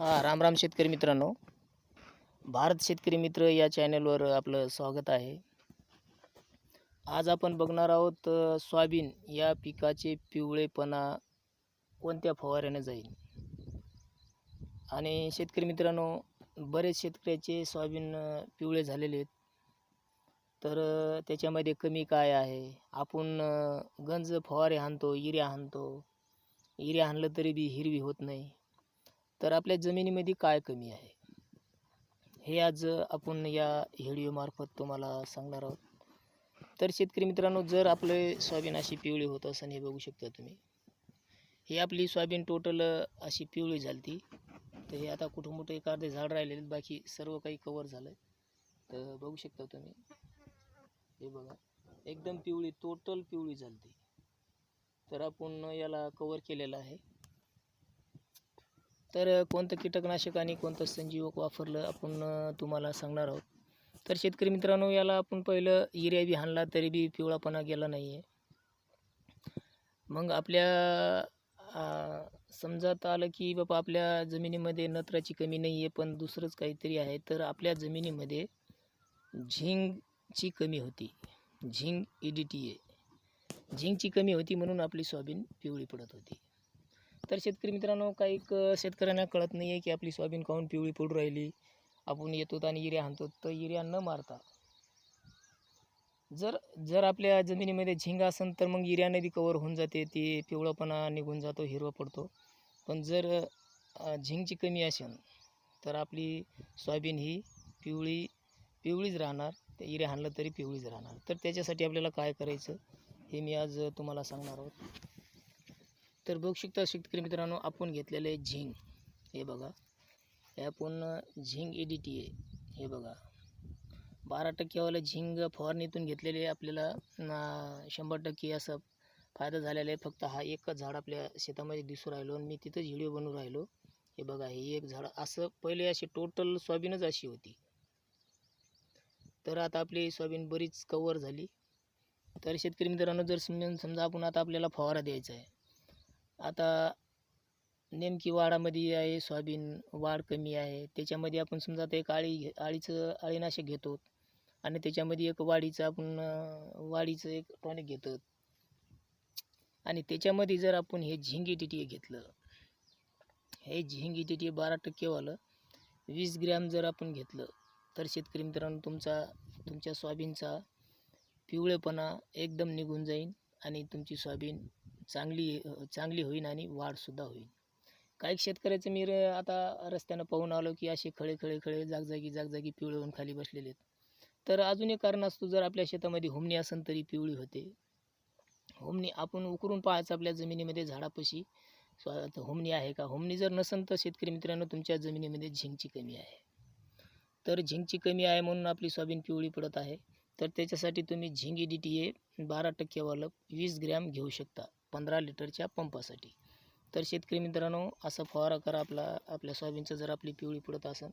हां राम राम शेतकरी मित्रांनो. भारत शेतकरी मित्र या चॅनलवर आपलं स्वागत आहे. आज आपण बघणार आहोत सोयाबीन या पिकाचे पिवळेपणा कोणत्या फवाऱ्याने जाईल? आणि शेतकरी मित्रांनो बरेच शेतकऱ्याचे सोयाबीन पिवळे झालेले आहेत. तर त्याच्यामध्ये कमी काय आहे? आपण गंज फवारे हाणतो युरिया हाणतो. युरिया हाणलं तरी बी हिरवी होत नाही. तर आपल्या जमिनीमध्ये काय कमी आहे? हे आज आपण या व्हिडिओमार्फत तुम्हाला सांगणार आहोत. तर शेतकरी मित्रांनो जर आपले सोयाबीन अशी पिवळी होत असं हे बघू शकता तुम्ही. ही आपली सोयाबीन टोटल अशी पिवळी झाली तर हे आता कुठं मोठं एक अर्धे झाड राहिलेले आहेत, बाकी सर्व काही कवर झालं तर बघू शकता तुम्ही. हे बघा एकदम पिवळी टोटल पिवळी झाली तर आपण याला कवर केलेलं आहे. तर कोणतं कीटकनाशक आणि कोणतं संजीवक वापरलं आपण तुम्हाला सांगणार आहोत. तर शेतकरी मित्रांनो याला आपण पहिलं युरिया बी हाणला तरी बी पिवळापणा गेला नाही आहे मग आपल्या समजात आलं की बाबा आपल्या जमिनीमध्ये नत्राची कमी नाही आहे पण दुसरंच काहीतरी आहे तर आपल्या जमिनीमध्ये झिंगची कमी होती. Zinc E D T A झिंकची कमी होती म्हणून आपली सोयाबीन पिवळी पडत होती. तर शेतकरी मित्रांनो काही शेतकऱ्यांना कळत नाही आहे की आपली सोयाबीन काहून पिवळी पडू राहिली? आपण येतो आणि युरिया आणतो तर युरिया न मारता जर जर आपल्या जमिनीमध्ये झिंग असेल तर मग युरियाने बी कवर होऊन जाते ती पिवळापणा निघून जातो हिरवा पडतो. पण जर झिंगची कमी असेल तर आपली सोयाबीन ही पिवळी पिवळीच राहणार ते युरिया आणलं तरी पिवळीच राहणार. तर त्याच्यासाठी आपल्याला काय करायचं हे मी आज तुम्हाला सांगणार आहोत. तर बघू शकता शेतकरी मित्रांनो आपण घेतलेलं आहे झिंग. हे बघा. हे आपण झिंग एडिटी डी टी हे बघा. बारा टक्केवाला झिंग फवारणीतून घेतलेले आपल्याला शंभर टक्के असं फायदा झालेला आहे. फक्त हा एकच झाड आपल्या शेतामध्ये दिसू राहिलो आणि मी तिथंच व्हिडिओ बनवून राहिलो. हे बघा हे एक झाड असं पहिले अशी टोटल सोयाबीनच अशी होती. तर आता आपली सोयाबीन बरीच कवर झाली. तर शेतकरी मित्रांनो जर समजून समजा आपण आता आपल्याला फवारा द्यायचा आहे आता नेमकी वाडामध्ये आहे सोयाबीन वाढ कमी आहे. त्याच्यामध्ये आपण समजा आता एक आळी घे आळीचं आळीनाशक घेतो. आणि त्याच्यामध्ये एक वाढीचं आपण वाढीचं एक टॉनिक घेतो. आणि त्याच्यामध्ये जर आपण हे झिंगी टी घेतलं हे झिंगी टी बारा टक्केवालं वीस ग्रॅम जर आपण घेतलं तर शेतकरी मित्रांनो तुमचा तुमच्या सोयाबीनचा पिवळेपणा एकदम निघून जाईल आणि तुमची सोयाबीन चांगली चांगली होईल आणि वाढसुद्धा होईल काही शेतकऱ्याचं मी र- आता रस्त्यानं पाहून आलो की असे खळे खळे खळे जागजागी जागजागी पिवळे होऊन खाली बसलेले आहेत. तर अजून एक कारण असतो जर आपल्या शेतामध्ये हुमणी असेल तरी पिवळी होते. हुमणी आपण उकरून पाहायचं आपल्या जमिनीमध्ये झाडापाशी. होमणी हुमणी आहे का? हुमणी जर नसेल तर शेतकरी मित्रांनो तुमच्या जमिनीमध्ये झिंकची कमी आहे. तर झिंकची कमी आहे म्हणून आपली सोयाबीन पिवळी पडत आहे. तर त्याच्यासाठी तुम्ही झिंगी डी टी ए बारा टक्केवालं वीस ग्रॅम घेऊ शकता. पंधरा लिटरच्या पंपासाठी. तर शेतकरी मित्रांनो असा फवारा करा आपला आपल्या सोयाबीनचं जर आपली पिवळी पडत असेल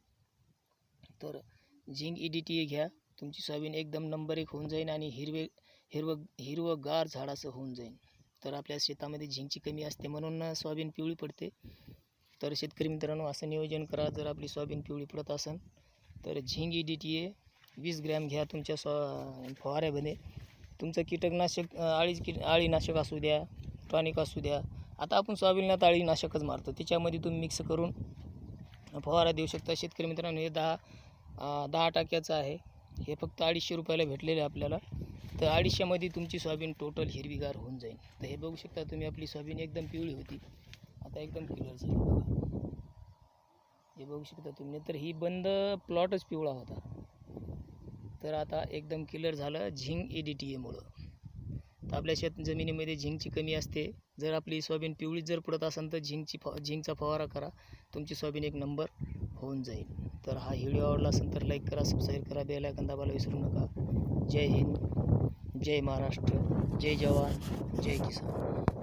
तर zinc E D T A घ्या. तुमची सोयाबीन एकदम नंबर एक होऊन जाईल आणि हिरवे हिरवं हिरवगार झाडाचं होऊन जाईल तर आपल्या शेतामध्ये झिंकची कमी असते म्हणून सोयाबीन पिवळी पडते. तर शेतकरी मित्रांनो असं नियोजन करा जर आपली सोयाबीन पिवळी पडत असेल तर zinc E D T A वीस ग्रॅम घ्या तुमच्या स्व फवाऱ्यामध्ये. तुमचं कीटकनाशक आळी की आळीनाशक असू द्या टॉनिक असू द्या. आता आपण सोयाबीनला आळीनाशकच मारतो. त्याच्यामध्ये तुम्ही मिक्स करून फवारा देऊ शकता. शेतकरी मित्रांनो हे दहा दहा टाक्याचं आहे. हे फक्त अडीचशे रुपयाला भेटलेलं आहे आपल्याला. तर अडीचशेमध्ये तुमची सोयाबीन टोटल हिरवीगार होऊन जाईल. तर हे बघू शकता तुम्ही आपली सोयाबीन एकदम पिवळी होती. आता एकदम क्लिअर झाली बघा. हे बघू शकता तुम्ही. तर ही बंद प्लॉटच पिवळा होता. तर आता एकदम क्लिअर झालं झिंग ई डी टी एमुळं तर आपल्या शेत जमिनीमध्ये झिंकची कमी असते. जर आपली सोयाबीन पिवळीच जर पडत असेल तर झिंकची फ झिंकचा फवारा करा. तुमची सोयाबीन एक नंबर होऊन जाईल. तर हा व्हिडिओ आवडला असेल तर लाईक करा सबस्क्राईब करा बेल आयकॉन दाबायला विसरू नका. जय हिंद जय महाराष्ट्र जय जवान जय किसान.